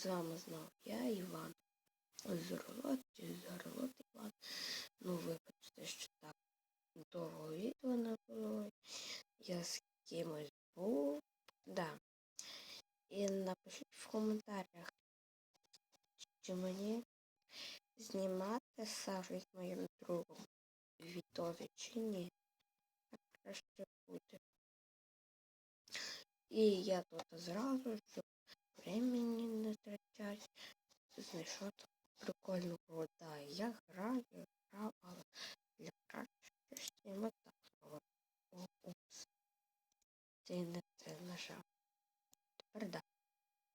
З вами знову я, Іван. Зорлот чи Зорлот Іван. Ну, вибачте, що так довго відео не було. Я з кимось був. Да. І напишіть в коментарях, чи мені знімати Сашу з моїм другом відео чи ні. Так краще буде. І я тут зразу, времени не втрачать, знайшов прикольну гру. Да, я граю, грав, але для кращості ми так зробимо. Упс. Це не це нажав. Тепер да.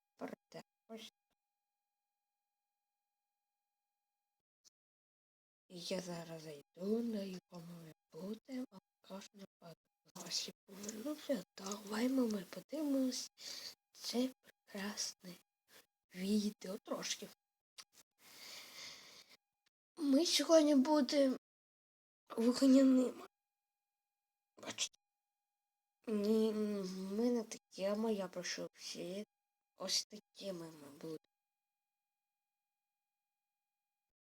Тепер те. Ось. І я зараз зайду на його моє буде, а покажу на Ось я повернувся. Давай ми подивимось це прекрасне відео трошки. Ми сьогодні будемо вогняними. Бачите? Ні, ми не такими, я пройшов всі. Ось такими ми будемо.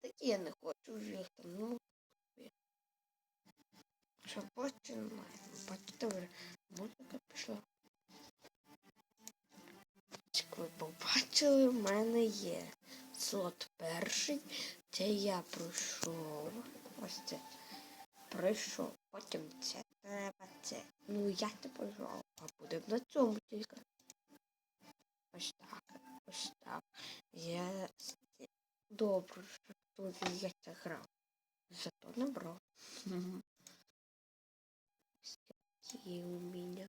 Такі я не хочу там, ну. Що починаємо. Бачите, вже музика пішла. Як ви побачили, в мене є слот перший, це я пройшов. Ось це. Пройшов. Потім це треба це. Ну я не пройшов, а буде на цьому тільки. Ось так. Ось так. Я добре, що тут я це грав. Зато не брав. Які у мене.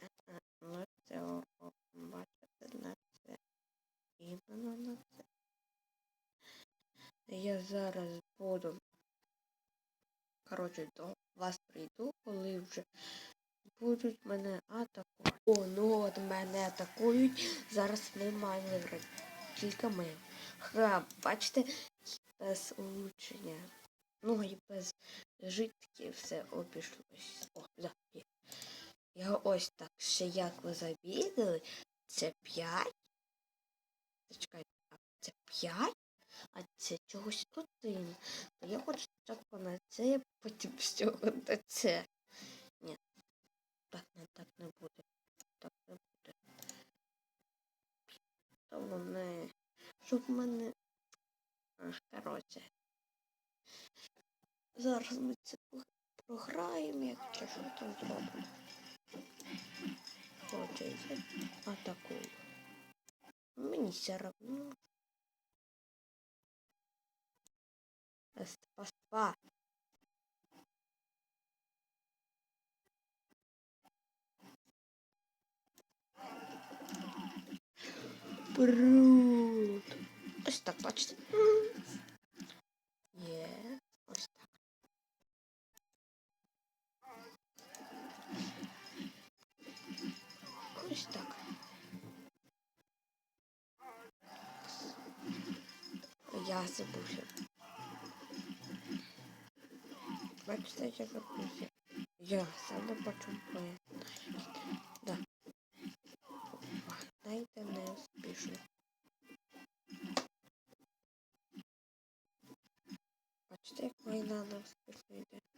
Ага, Ну це урок. Бачите на це. Я зараз буду. Коротше, до вас прийду, коли вже будуть мене атакувати. О, ну от мене атакують. Зараз ми маємо виграти. Тільки ми. Ха, бачите, без улучшення. Ну і без житки все обійшлось. О, да. Я ось так ще як ви завідали, це 5. Зачекайте, а це 5, а це чогось один. То я хочу спочатку на це, потім з цього на це. Ні, так не так не буде. Так не буде. Вони, щоб мене. Ах, коротше. Зараз ми це програємо, якщо що там зробимо. Хоче я атакую. Мені все равно. Спа. Брут. Ось так, бачите. Я забувся. Бачите, я забувся. Я сам не бачу моє. Да. Дайте не успішно. Бачите, як війна не успішно йде.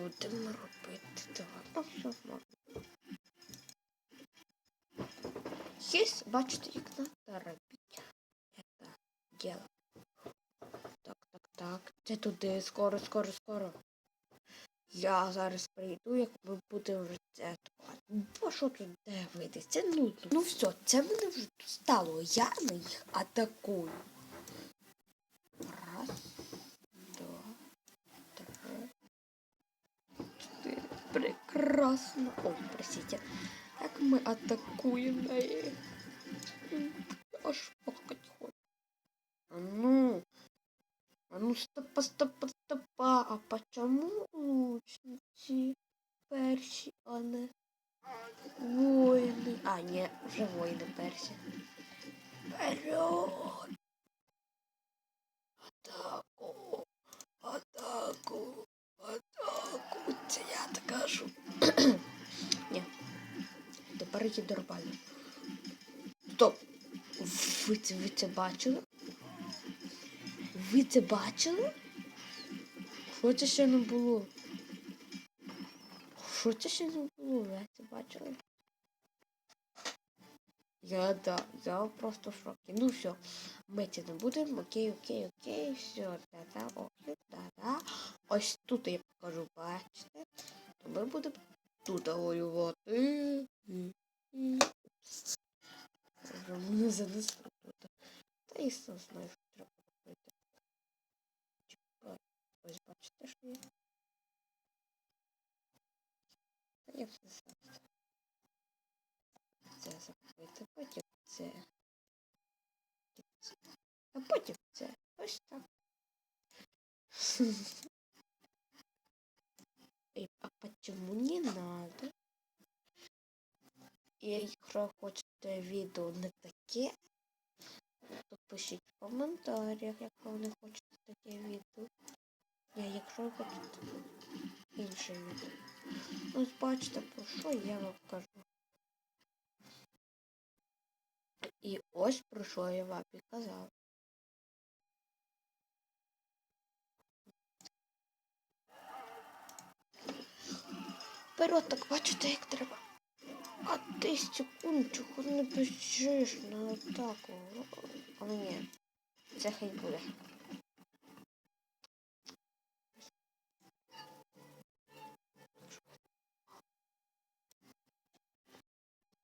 Будемо робити давай. Можна. Есть, бачите, як надо робити. Это дело. Так, так, так. Це туди, скоро, скоро, скоро. Я зараз прийду, як ми будемо вже це. Бо що тут дивитись? Це нудно. Ну все, це мене вже стало. Я на їх атакую. Прекрасно. Ой, простите. Як ми атакуємо на їх. Аж плакать хочу. А ну. А ну стопа, стопа, стопа. А почему лучниці перші, Такі нормально. Стоп! Ви це, ви це бачили? Ви це бачили? Що це ще не було? Що це ще не було? Ви це бачили? Я да, я просто в шокі. Ну все, ми це не будемо. Окей, окей, окей, все, да-да, окей, да-да. Ось тут я покажу, бачите. То ми будемо тут воювати. Мене занесло тут. Та і сам знаю, що треба робити. Чекай, ось бачите, що є. Та я все сам. Це закрити, потім це. А потім це. Ось так. А почему не надо? Якщо хочете відео не таке, то пишіть в коментарях, якщо ви не хочете таке відео. Я якщо ви хочете інше відео. Ось бачите, про що я вам кажу. І ось про що я вам і казав. Вперед, так бачите, як треба. А ти секундчику не біжиш на атаку. А ні, це хай буде.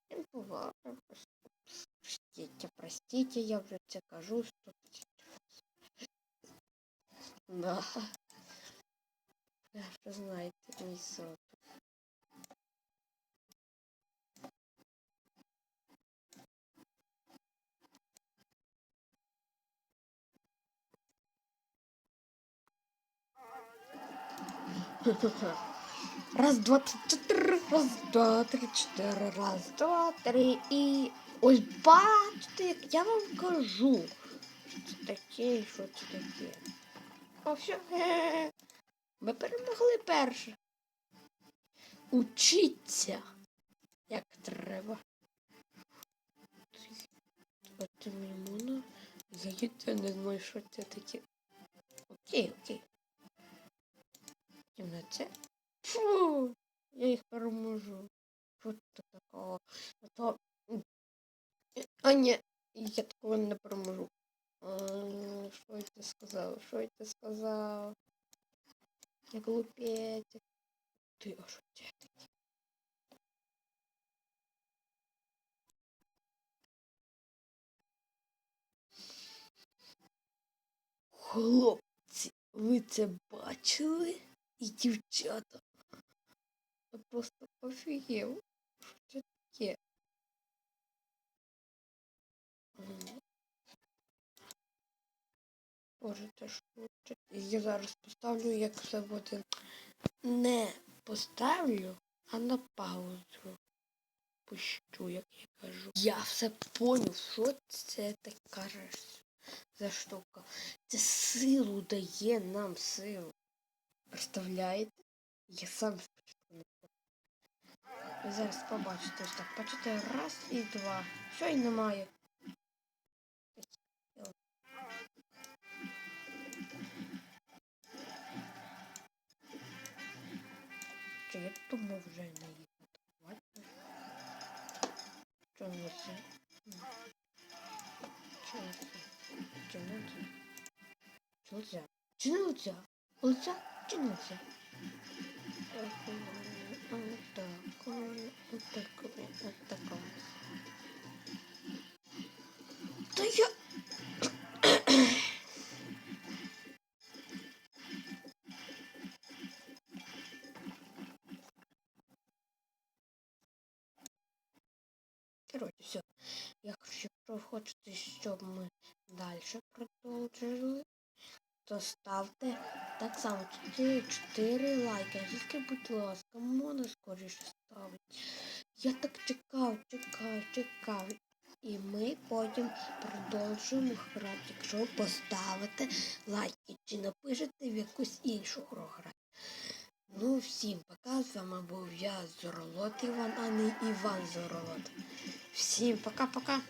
Не буває. Простите, простите, я вже це кажу сто тисяч раз. Да. Ви вже знаєте мій сон. Раз, два, три, чотири, раз, два, три, чотири, раз, два, три і. Ось бачите, як я вам кажу. Що це таке, що це таке. О, все. Ми перемогли перше. Учіться, як треба. От мімуна. Я не знаю, що це таке. Окей, окей. На це. Фу, я їх переможу. Що це такого? А то... А ні, я такого не переможу. Що я ти сказав? Що я ти сказав? Я глупець. Ти, це? Хлопці, ви це бачили? І дівчата. Я просто офігів. Що таке? Боже, це що? Я зараз поставлю, як все буде. Не поставлю, а на паузу. Пущу, як я кажу. Я все поняв, що це така за штука. Це силу дає нам силу. Представляєте? Я сам спочатку не. Ви зараз побачите ось так. Бачите, раз і два. Що й немає. Чи я думав вже не їхати? Бачите? Що не це? Не це? Не це? Чи нельзя? Чи не Чи? Вот такой, вот такой, вот такой. Да я... Короче, все. Я хочу, якщо хочете, щоб ми далі продовжили, то ставте так само 4, 4 лайки. Тільки, будь ласка, можна скоріше ставити. Я так чекав, чекав, чекав. І ми потім продовжуємо грати, якщо поставите лайки чи напишете в якусь іншу гру грати. Ну, всім пока. З вами був я Зоролот Іван, а не Іван Зоролот. Всім пока-пока.